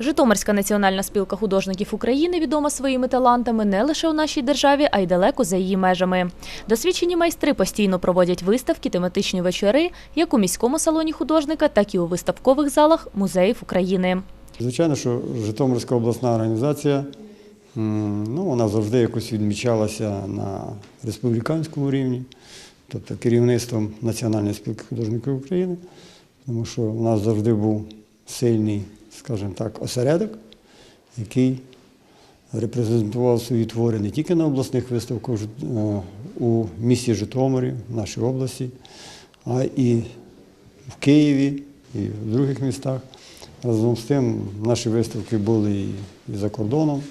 Житомирська національна спілка художників України відома своїми талантами не лише у нашій державі, а й далеко за її межами. Досвідчені майстри постійно проводять виставки, тематичні вечори як у міському салоні художника, так і у виставкових залах музеїв України. Звичайно, що Житомирська обласна організація, ну, вона завжди якось відмічалася на республіканському рівні, тобто керівництвом Національної спілки художників України, тому що у нас завжди був сильний, скажімо так, осередок, який репрезентував свої твори не тільки на обласних виставках е, у місті Житомирі, в нашій області, а і в Києві, і в других містах. Разом з тим, наші виставки були і, і за кордоном,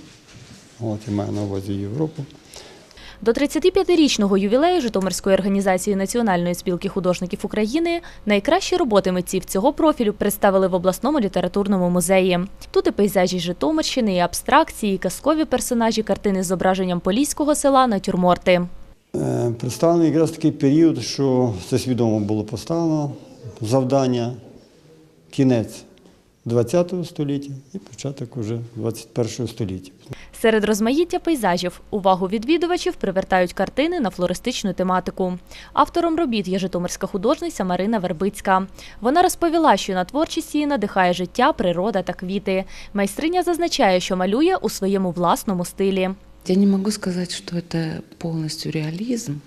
от, я маю на увазі Європу. До 35-річного ювілею Житомирської організації Національної спілки художників України найкращі роботи митців цього профілю представили в обласному літературному музеї. Тут і пейзажі Житомирщини, і абстракції, і казкові персонажі, картини з зображенням поліського села, натюрморти. Е, Представлений якраз такий період, що це свідомо було поставлено завдання, кінець ХХ століття і початок уже 21 століття. Серед розмаїття пейзажів увагу відвідувачів привертають картини на флористичну тематику. Автором робіт є житомирська художниця Марина Вербицька. Вона розповіла, що на творчість її надихає життя, природа та квіти. Майстриня зазначає, що малює у своєму власному стилі. Я не могу сказать, что это полностью реализм.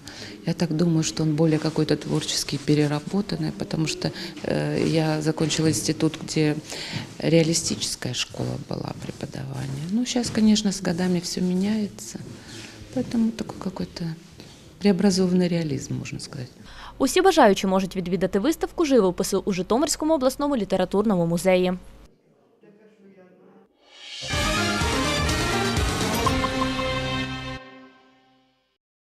Я так думаю, что он более какой-то творческий, переработанный, потому что э, я закончила институт, где реалистическая школа была преподавания. Ну, сейчас, конечно, с годами все меняется, поэтому такой какой-то преобразованный реализм, можно сказать. Усі бажаючі можуть відвідати виставку живопису у Житомирському обласному літературному музеї.